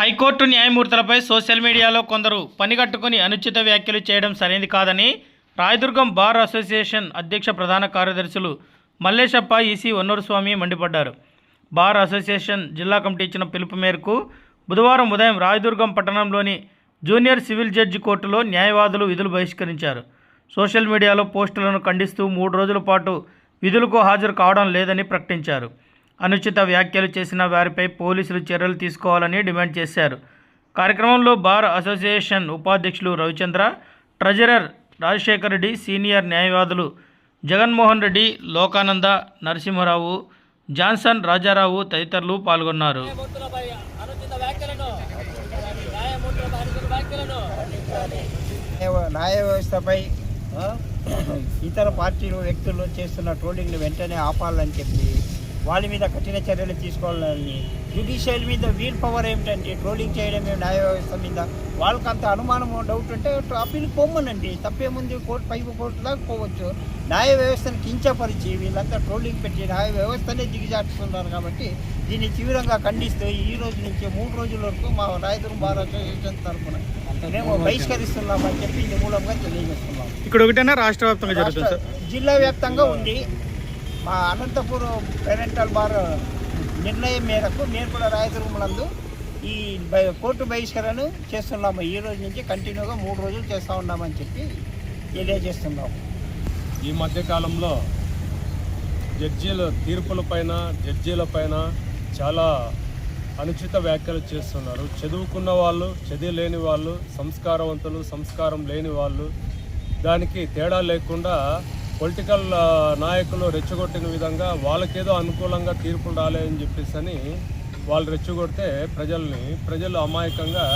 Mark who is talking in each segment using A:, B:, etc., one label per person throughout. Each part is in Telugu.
A: హైకోర్టు న్యాయమూర్తులపై సోషల్ మీడియాలో కొందరు పనిగట్టుకుని అనుచిత వ్యాఖ్యలు చేయడం సరైనది కాదని రాయదుర్గం బార్ అసోసియేషన్ అధ్యక్ష ప్రధాన కార్యదర్శులు మల్లేశప్ప ఈసీ వన్నూరు స్వామి మండిపడ్డారు. బార్ అసోసియేషన్ జిల్లా కమిటీ ఇచ్చిన పిలుపు మేరకు బుధవారం ఉదయం రాయదుర్గం పట్టణంలోని జూనియర్ సివిల్ జడ్జి కోర్టులో న్యాయవాదులు విధులు బహిష్కరించారు. సోషల్ మీడియాలో పోస్టులను ఖండిస్తూ మూడు రోజుల పాటు విధులకు హాజరు కావడం లేదని ప్రకటించారు. అనుచిత వ్యాఖ్యలు చేసిన వారిపై పోలీసులు చర్యలు తీసుకోవాలని డిమాండ్ చేశారు. కార్యక్రమంలో బార్ అసోసియేషన్ ఉపాధ్యక్షులు రవిచంద్ర ట్రెజరర్ రాజశేఖర్ రెడ్డి సీనియర్ న్యాయవాదులు జగన్మోహన్ రెడ్డి లోకానంద నరసింహరావు జాన్సన్ రాజారావు తదితరులు పాల్గొన్నారు.
B: న్యాయ- వ్యవస్థపై ఇతర పార్టీలు వ్యక్తులు చేస్తున్న ట్రోలింగ్ని వెంటనే ఆపాలని చెప్పి వాళ్ళ మీద కఠిన చర్యలు తీసుకోవాలని జ్యుడిషియల్ మీద వీల్ పవర్ ఏమిటంటే ట్రోలింగ్ చేయడమే న్యాయ వ్యవస్థ మీద వాళ్ళకి అంత అనుమానం డౌట్ ఉంటే అప్పీల్ పొమ్మనండి. తప్పేముంది? కోర్టు పై కోర్టు దాకా పోవచ్చు. న్యాయ వ్యవస్థను కించపరిచి వీళ్ళంతా ట్రోలింగ్ పెట్టి న్యాయ వ్యవస్థనే దిగజారుతున్నారు కాబట్టి దీన్ని తీవ్రంగా ఖండిస్తూ ఈ రోజు నుంచి మూడు రోజుల వరకు మా రాయదుర్గం బార్ అసోసియేషన్ తరఫున మేము బహిష్కరిస్తున్నామని చెప్పి మూలంగా తెలియజేస్తున్నాం.
A: ఇక్కడ ఒకటేనా? రాష్ట్ర వ్యాప్తంగా
B: జిల్లా వ్యాప్తంగా ఉంది. మా అనంతపురం పేరెంటల్ బార్ నిర్ణయం మేరకు మేము కూడా రాయదుర్గములందు ఈ బై- కోర్టు బహిష్కరణను చేస్తున్నాము. ఈ రోజు నుంచి కంటిన్యూగా మూడు రోజులు చేస్తూ ఉన్నామని చెప్పి తెలియజేస్తున్నాము.
C: ఈ మధ్యకాలంలో జడ్జీల తీర్పులపైన జడ్జీలపైన చాలా అనుచిత వ్యాఖ్యలు చేస్తున్నారు. చదువుకున్న వాళ్ళు చదివి లేని వాళ్ళు సంస్కారవంతులు సంస్కారం లేని వాళ్ళు దానికి తేడా లేకుండా పొలిటికల్ నాయకులు రెచ్చగొట్టిన విధంగా వాళ్ళకేదో అనుకూలంగా తీర్పులు రాలేదని చెప్పేసి అని వాళ్ళు రెచ్చగొడితే ప్రజల్ని ప్రజలు అమాయకంగా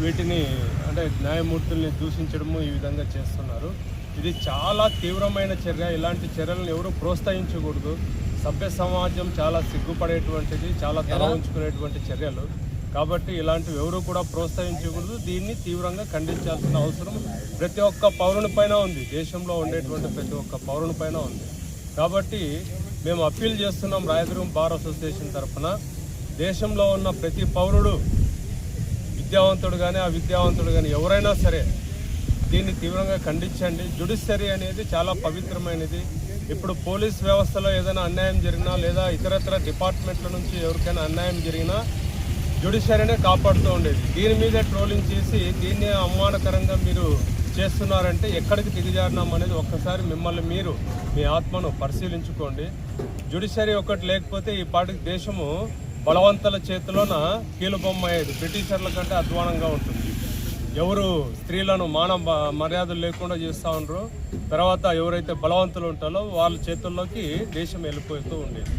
C: వీటిని అంటే న్యాయమూర్తుల్ని దూషించడము ఈ విధంగా చేస్తున్నారు. ఇది చాలా తీవ్రమైన చర్య. ఇలాంటి చర్యలను ఎవరు ప్రోత్సహించకూడదు. సభ్య సమాజం చాలా సిగ్గుపడేటువంటిది చాలా తల ఉంచుకునేటువంటి చర్యలు. కాబట్టి ఇలాంటివి ఎవరు కూడా ప్రోత్సహించకూడదు. దీన్ని తీవ్రంగా ఖండించాల్సిన అవసరం ప్రతి ఒక్క పౌరుని పైన ఉంది. దేశంలో ఉండేటువంటి ప్రతి ఒక్క పౌరుని పైన ఉంది. కాబట్టి మేము అప్పీల్ చేస్తున్నాం రాయదుర్గం బార్ అసోసియేషన్ తరఫున దేశంలో ఉన్న ప్రతి పౌరుడు విద్యావంతుడు కానీ ఆ విద్యావంతుడు కానీ ఎవరైనా సరే దీన్ని తీవ్రంగా ఖండించండి. జుడిషియరీ అనేది చాలా పవిత్రమైనది. ఇప్పుడు పోలీస్ వ్యవస్థలో ఏదైనా అన్యాయం జరిగినా లేదా ఇతరత్ర డిపార్ట్మెంట్ల నుంచి ఎవరికైనా అన్యాయం జరిగినా జుడిషియరీనే కాపాడుతూ ఉండేది. దీని మీద ట్రోలింగ్ చేసి దీన్ని అవమానకరంగా మీరు చేస్తున్నారంటే ఎక్కడికి దిగజారినాం అనేది ఒక్కసారి మిమ్మల్ని మీరు మీ ఆత్మను పరిశీలించుకోండి. జుడిషియరీ ఒకటి లేకపోతే ఈ పాటికి దేశము బలవంతుల చేతిలోన కీలుబొమ్మ అయ్యేది. బ్రిటిషర్ల కంటే అధ్వానంగా ఉంటుంది. ఎవరు స్త్రీలను మాన మర్యాదలు లేకుండా చేస్తూ ఉండరు. తర్వాత ఎవరైతే బలవంతులు ఉంటారో వాళ్ళ చేతుల్లోకి దేశం వెళ్ళిపోతూ ఉండేది.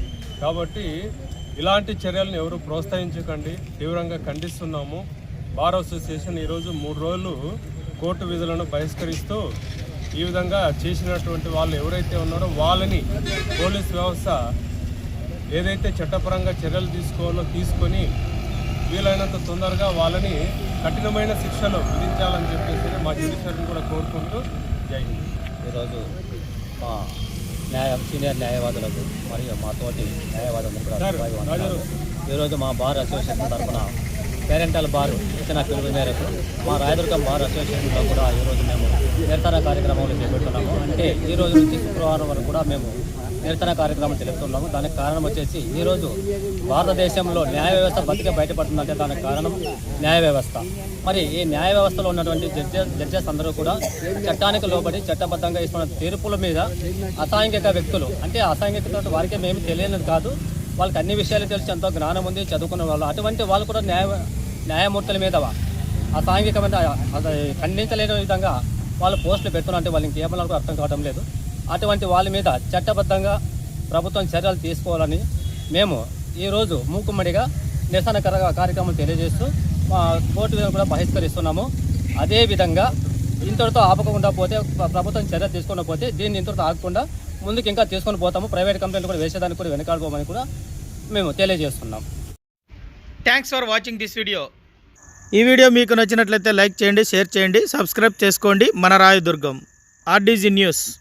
C: కాబట్టి ఇలాంటి చర్యలను ఎవరు ప్రోత్సహించకండి తీవ్రంగా ఖండిస్తున్నాము. బార్ అసోసియేషన్ ఈరోజు మూడు రోజులు కోర్టు విధులను బహిష్కరిస్తూ ఈ విధంగా చేసినటువంటి వాళ్ళు ఎవరైతే ఉన్నారో వాళ్ళని పోలీస్ వ్యవస్థ ఏదైతే చట్టపరంగా చర్యలు తీసుకోవాలో తీసుకొని వీలైనంత తొందరగా వాళ్ళని కఠినమైన శిక్షలు విధించాలని చెప్పేసి మా జ్యుడిషియర్ని కూడా కోరుకుంటూ జై హింద్.
D: ఈరోజు మా న్యాయ సీనియర్ న్యాయవాదులకు మరియు మా తోటి.
C: రాజారావు.
D: ఈరోజు మా బార్ అసోసియేషన్ తరఫున పేరెంటల్ బార్ ఇచ్చిన పిలుపు మేరకు మా రాయదుర్గం బార్ అసోసియేషన్లో కూడా ఈరోజు మేము నిరసన కార్యక్రమాలు చేపడుతున్నాము అంటే ఈ రోజు నుంచి శుక్రవారం వరకు కూడా మేము నిరసన కార్యక్రమం తెలుపుతున్నాము దానికి కారణం వచ్చేసి ఈరోజు భారతదేశంలో న్యాయ వ్యవస్థ బతికే బయటపడుతుందంటే దానికి కారణం న్యాయ వ్యవస్థ. మరి ఈ న్యాయ వ్యవస్థలో ఉన్నటువంటి జడ్జెస్ జడ్జెస్ అందరూ కూడా చట్టానికి లోబడి చట్టబద్ధంగా ఇస్తున్న తీర్పుల మీద అసాంఘిక వ్యక్తులు అంటే అసాంఘికత వారికి మేము తెలియనిది కాదు. వాళ్ళకి అన్ని విషయాలు తెలిసి ఎంతో జ్ఞానం ఉంది చదువుకున్న వాళ్ళు. అటువంటి వాళ్ళు కూడా న్యాయ న్యాయమూర్తుల మీద అసాంఘికమైన ఖండించలేని విధంగా వాళ్ళు పోస్టులు పెడుతున్నారు అంటే వాళ్ళు ఇంకేమన్నా కూడా అర్థం కావడం లేదు. అటువంటి వాళ్ళ మీద చట్టబద్ధంగా ప్రభుత్వం చర్యలు తీసుకోవాలని మేము ఈరోజు మూకుమ్మడిగా నిరసన కర- కార్యక్రమం తెలియజేస్తూ మా కోర్టు మీద కూడా బహిష్కరిస్తున్నాము. అదేవిధంగా ఇంతటితో ఆపకుండా పోతే ప్ర- ప్రభుత్వం చర్య తీసుకుండా పోతే దీన్ని ఇంతటితో ఆగకుండా ముందుకు ఇంకా తీసుకొని పోతాము. ప్రైవేట్ కంపెనీలు కూడా వేసేదానికి కూడా వెనకాడుకోమని కూడా మేము తెలియజేస్తున్నాం.
A: Thanks for watching this video ఈ వీడియో మీకు నచ్చినట్లయితే లైక్ చేయండి షేర్ చేయండి సబ్స్క్రైబ్ చేసుకోండి. మన రాయదుర్గం ఆర్డీజీ న్యూస్.